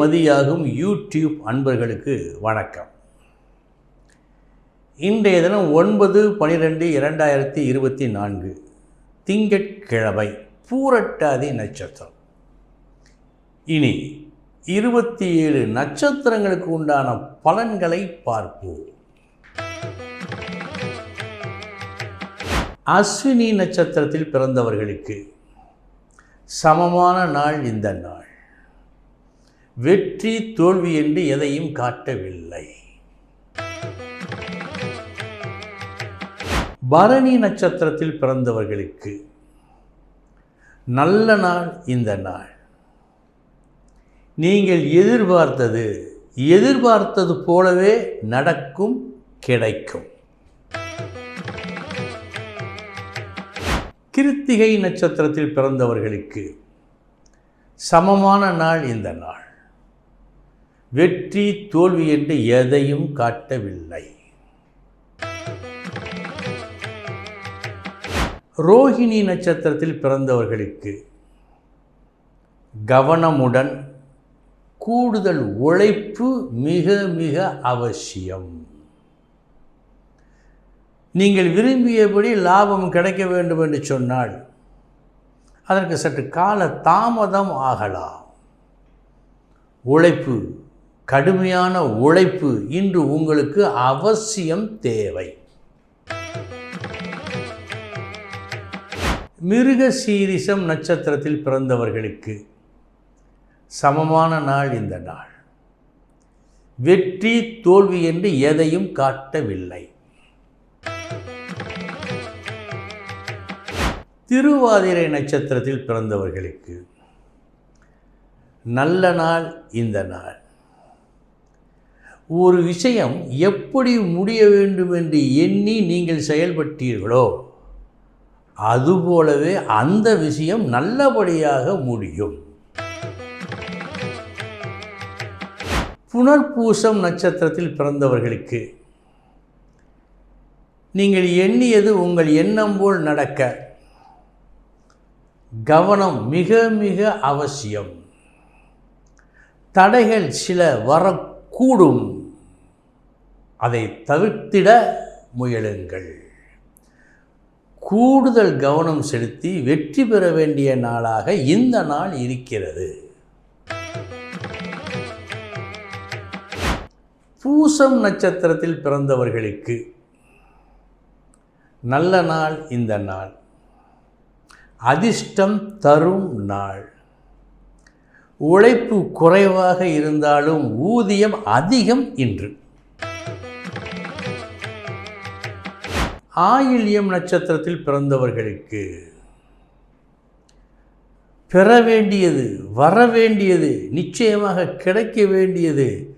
மதியாகும் YouTube அன்பர்களுக்கு வணக்கம். இன்றைய தினம் ஒன்பது பனிரெண்டு இரண்டாயிரத்தி இருபத்தி நான்கு திங்கட்கிழமை பூரட்டாதி நட்சத்திரம். இனி இருபத்தி ஏழு நட்சத்திரங்களுக்கு உண்டான பலன்களை பார்ப்போம். அஸ்வினி நட்சத்திரத்தில் பிறந்தவர்களுக்கு சமமான நாள் இந்த நாள். வெற்றி தோல்வி என்று எதையும் காட்டவில்லை. பரணி நட்சத்திரத்தில் பிறந்தவர்களுக்கு நல்ல நாள் இந்த நாள். நீங்கள் எதிர்பார்த்தது எதிர்பார்த்தது போலவே நடக்கும் கிடைக்கும். கிருத்திகை நட்சத்திரத்தில் பிறந்தவர்களுக்கு சமமான நாள் இந்த நாள். வெற்றி தோல்வி என்று எதையும் காட்டவில்லை. ரோஹிணி நட்சத்திரத்தில் பிறந்தவர்களுக்கு கவனமுடன் கூடுதல் உழைப்பு மிக மிக அவசியம். நீங்கள் விரும்பியபடி லாபம் கிடைக்க வேண்டும் என்று சொன்னால் அதற்கு சற்று கால தாமதம் ஆகலாம். உழைப்பு கடுமையான உழைப்பு இன்று உங்களுக்கு அவசியம் தேவை. மிருக சீரிசம் நட்சத்திரத்தில் பிறந்தவர்களுக்கு சமமான நாள் இந்த நாள். வெற்றி தோல்வி என்று எதையும் காட்டவில்லை. திருவாதிரை நட்சத்திரத்தில் பிறந்தவர்களுக்கு நல்ல நாள் இந்த நாள். ஒரு விஷயம் எப்படி முடிய வேண்டும் என்று எண்ணி நீங்கள் செயல்பட்டீர்களோ அதுபோலவே அந்த விஷயம் நல்லபடியாக முடியும். புனர்பூசம் நட்சத்திரத்தில் பிறந்தவர்களுக்கு நீங்கள் எண்ணியது உங்கள் எண்ணம் போல் நடக்க கவனம் மிக மிக அவசியம். தடைகள் சில வரக்கூடும். அதை தவிர்த்திட முயலுங்கள். கூடுதல் கவனம் செலுத்தி வெற்றி பெற வேண்டிய நாளாக இந்த நாள் இருக்கிறது. பூசம் நட்சத்திரத்தில் பிறந்தவர்களுக்கு நல்ல நாள் இந்த நாள். அதிர்ஷ்டம் தரும் நாள். உழைப்பு குறைவாக இருந்தாலும் ஊதியம் அதிகம் இன்று. ஆயில்யம் நட்சத்திரத்தில் பிறந்தவர்களுக்கு பெற வேண்டியது வர வேண்டியது நிச்சயமாக கிடைக்க வேண்டியது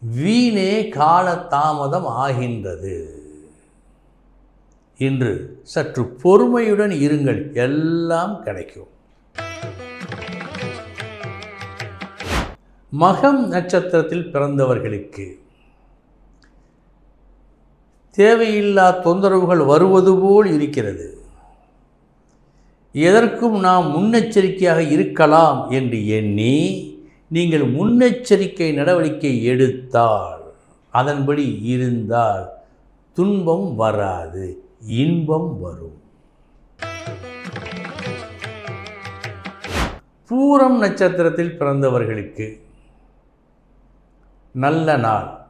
வீணே கால தாமதம் ஆகின்றது. இன்று சற்று பொறுமையுடன் இருங்கள் எல்லாம் கிடைக்கும். மகம் நட்சத்திரத்தில் பிறந்தவர்களுக்கு தேவையில்லா தொந்தரவுகள் வருவது போல் இருக்கிறது. எதற்கும் நாம் முன்னெச்சரிக்கையாக இருக்கலாம் என்று எண்ணி நீங்கள் முன்னெச்சரிக்கை நடவடிக்கை எடுத்தால் அதன்படி இருந்தால் துன்பம் வராது இன்பம் வரும். பூரம் நட்சத்திரத்தில் பிறந்தவர்களுக்கு நல்ல நாள்.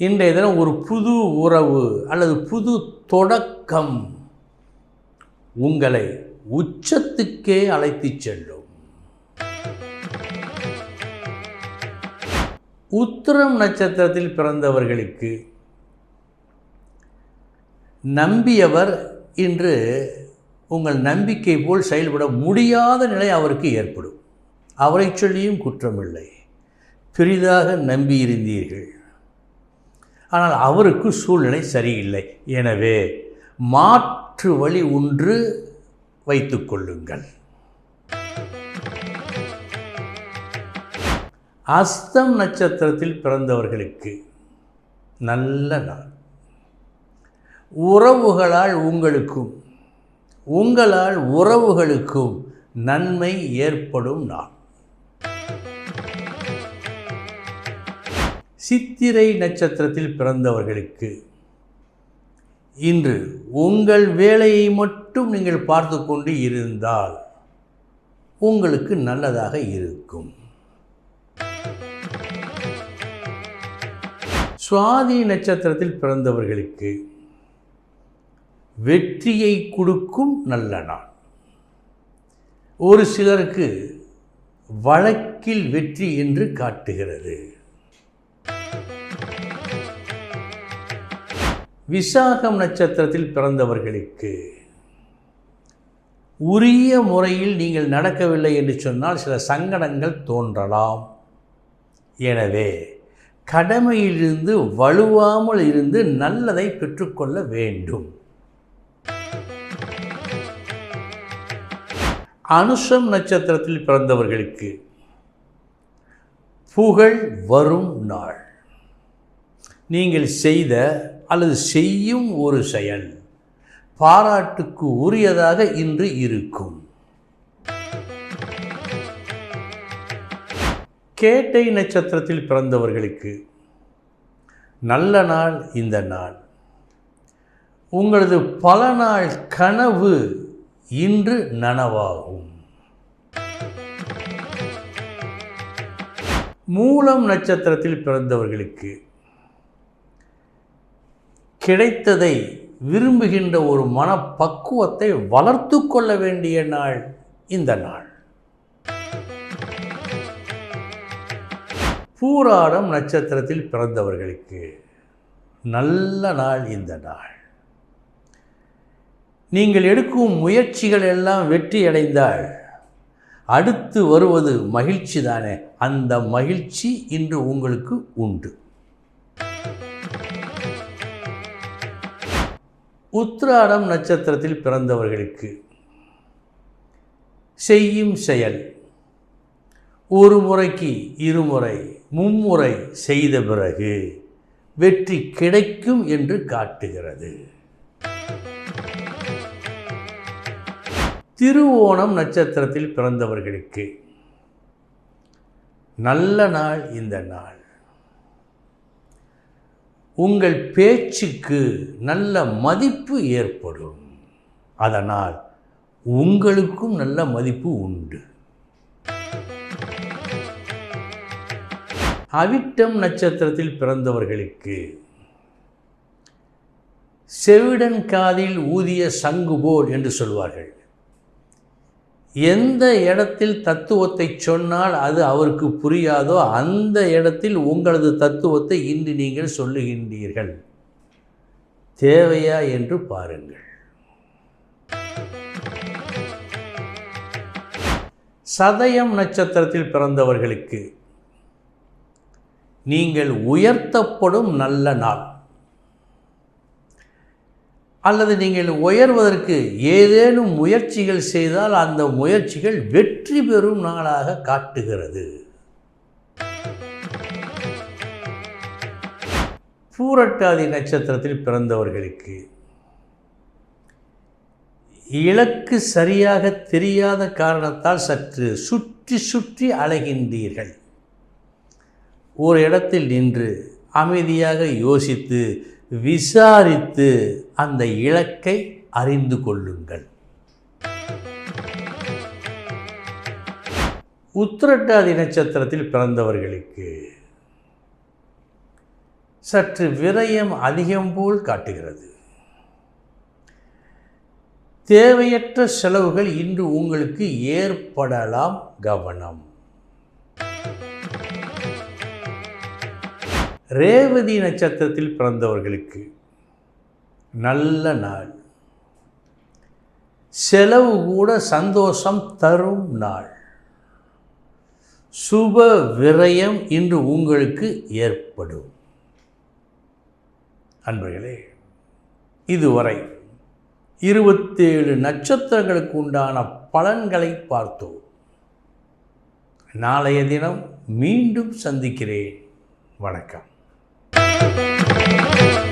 இன்றைய தினம் ஒரு புது உறவு அல்லது புது தொடக்கம் உங்களை உச்சத்துக்கே அழைத்துச் செல்லும். உத்திரம் நட்சத்திரத்தில் பிறந்தவர்களுக்கு நம்பியவர் இன்று உங்கள் நம்பிக்கை போல் செயல்பட முடியாத நிலை அவருக்கு ஏற்படும். அவரை சொல்லியும் குற்றமில்லை. பெரிதாக நம்பியிருந்தீர்கள். ஆனால் அவருக்கு சூழ்நிலை சரியில்லை. எனவே மாற்று வழி ஒன்று வைத்துக்கொள்ளுங்கள் அஸ்தம் நட்சத்திரத்தில் பிறந்தவர்களுக்கு நல்ல நாள். உறவுகளால் உங்களுக்கும் உங்களால் உறவுகளுக்கும் நன்மை ஏற்படும் நாள். சித்திரை நட்சத்திரத்தில் பிறந்தவர்களுக்கு. இன்று உங்கள் வேலையை மட்டும் நீங்கள் பார்த்து கொண்டு இருந்தால் உங்களுக்கு நல்லதாக இருக்கும். சுவாதி நட்சத்திரத்தில் பிறந்தவர்களுக்கு வெற்றியை கொடுக்கும் நல்ல நாள். ஒரு சிலருக்கு வழக்கில் வெற்றி என்று காட்டுகிறது. விசாகம் நட்சத்திரத்தில் பிறந்தவர்களுக்கு உரிய முறையில் நீங்கள் நடக்கவில்லை என்று சொன்னால் சில சங்கடங்கள் தோன்றலாம். எனவே கடமையிலிருந்து வலுவாமல் இருந்து நல்லதை பெற்றுக்கொள்ள வேண்டும். அனுஷம் நட்சத்திரத்தில் பிறந்தவர்களுக்கு புகழ் வரும் நாள். நீங்கள் செய்த அல்லது செய்யும் ஒரு செயல் பாராட்டுக்கு உரியதாக இன்று இருக்கும். கேட்டை நட்சத்திரத்தில் பிறந்தவர்களுக்கு நல்ல நாள் இந்த நாள். உங்களது பல நாள் கனவு இன்று நனவாகும். மூலம் நட்சத்திரத்தில் பிறந்தவர்களுக்கு கிடைத்ததை விரும்புகின்ற ஒரு மனப்பக்குவத்தை வளர்த்து கொள்ள வேண்டிய நாள் இந்த நாள். பூராடம் நட்சத்திரத்தில் பிறந்தவர்களுக்கு நல்ல நாள் இந்த நாள். நீங்கள் எடுக்கும் முயற்சிகள் எல்லாம் வெற்றி அடைந்தால் அடுத்து வருவது மகிழ்ச்சி தானே. அந்த மகிழ்ச்சி இன்று உங்களுக்கு உண்டு. உத்ராடம் நட்சத்திரத்தில் பிறந்தவர்களுக்கு செய்யும் செயல் ஒரு முறைக்கு இருமுறை மும்முறை செய்த பிறகு வெற்றி கிடைக்கும் என்று காட்டுகிறது. திருவோணம் நட்சத்திரத்தில் பிறந்தவர்களுக்கு நல்ல நாள் இந்த நாள். உங்கள் பேச்சுக்கு நல்ல மதிப்பு ஏற்படும். அதனால் உங்களுக்கும் நல்ல மதிப்பு உண்டு. அவிட்டம் நட்சத்திரத்தில் பிறந்தவர்களுக்கு செவிடன் காதில் ஊதிய சங்கு போல் என்று சொல்வார்கள். எந்த இடத்தில் தத்துவத்தை சொன்னால் அது அவருக்கு புரியாதோ அந்த இடத்தில் உங்களது தத்துவத்தை இன்று நீங்கள் சொல்லுகின்றீர்கள். தேவையா என்று பாருங்கள். சதயம் நட்சத்திரத்தில் பிறந்தவர்களுக்கு நீங்கள் உயர்த்தப்படும் நல்ல நாள். அல்லது நீங்கள் உயர்வதற்கு ஏதேனும் முயற்சிகள் செய்தால் அந்த முயற்சிகள் வெற்றி பெறும் நாளாக காட்டுகிறது. பூரட்டாதி நட்சத்திரத்தில் பிறந்தவர்களுக்கு இலக்கு சரியாக தெரியாத காரணத்தால் சற்று சுற்றி சுற்றி அலைகின்றீர்கள். ஒரு இடத்தில் நின்று அமைதியாக யோசித்து விசாரித்து அந்த இலக்கை அறிந்து கொள்ளுங்கள். உத்திரட்டாதி நட்சத்திரத்தில் பிறந்தவர்களுக்கு சற்று விரயம் அதிகம் போல் காட்டுகிறது. தேவையற்ற செலவுகள் இன்று உங்களுக்கு ஏற்படலாம் கவனம். ரேவதி நட்சத்திரத்தில் பிறந்தவர்களுக்கு நல்ல நாள். செலவு கூட சந்தோஷம் தரும் நாள். சுப விரயம் இன்று உங்களுக்கு ஏற்படும். அன்பர்களே இதுவரை இருபத்தேழு நட்சத்திரங்களுக்கு உண்டான பலன்களை பார்த்தோம். நாளைய தினம் மீண்டும் சந்திக்கிறேன். வணக்கம். Thank you.